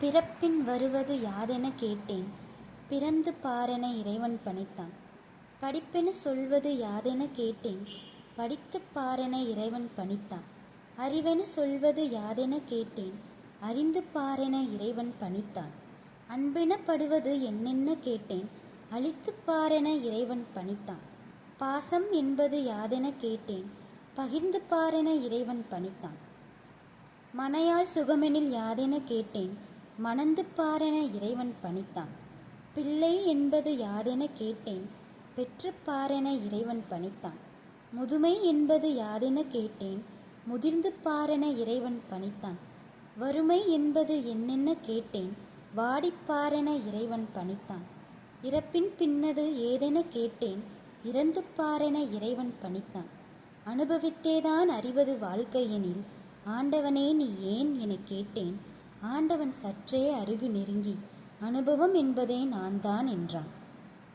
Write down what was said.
பிறப்பின் வருவது யாதென கேட்டேன். பிறந்து பாரென இறைவன் பணித்தான். படிப்பென சொல்வது யாதென கேட்டேன். படித்து பாரென இறைவன் பணித்தான். அறிவென சொல்வது யாதென கேட்டேன். அறிந்து பாரென இறைவன் பணித்தான். அன்பெனப்படுவது என்னென்ன கேட்டேன். அழித்து பாரென இறைவன் பணித்தான். பாசம் என்பது யாதென கேட்டேன். பகிர்ந்து பாரென இறைவன் பணித்தான். மனையாள் சுகமெனில் யாதென கேட்டேன். மணந்து பாரென இறைவன் பணித்தான். பிள்ளை என்பது யாதென கேட்டேன் பெற்று பாரென இறைவன் பணித்தான். முதுமை என்பது யாதென கேட்டேன் முதிர்ந்து பாரென இறைவன் பணித்தான். வறுமை என்பது என்னென்ன கேட்டேன் வாடிப்பாரென இறைவன் பணித்தான். இறப்பின் பின்னது ஏதென கேட்டேன் இறந்து பாரென இறைவன் பணித்தான். அனுபவித்தேதான் அறிவது வாழ்க்கையெனில் ஆண்டவனே நீ ஏன் எனக் கேட்டேன் ஆண்டவன் சற்றே அருகு நெருங்கி அனுபவம் என்பதே நான் தான் என்றான்.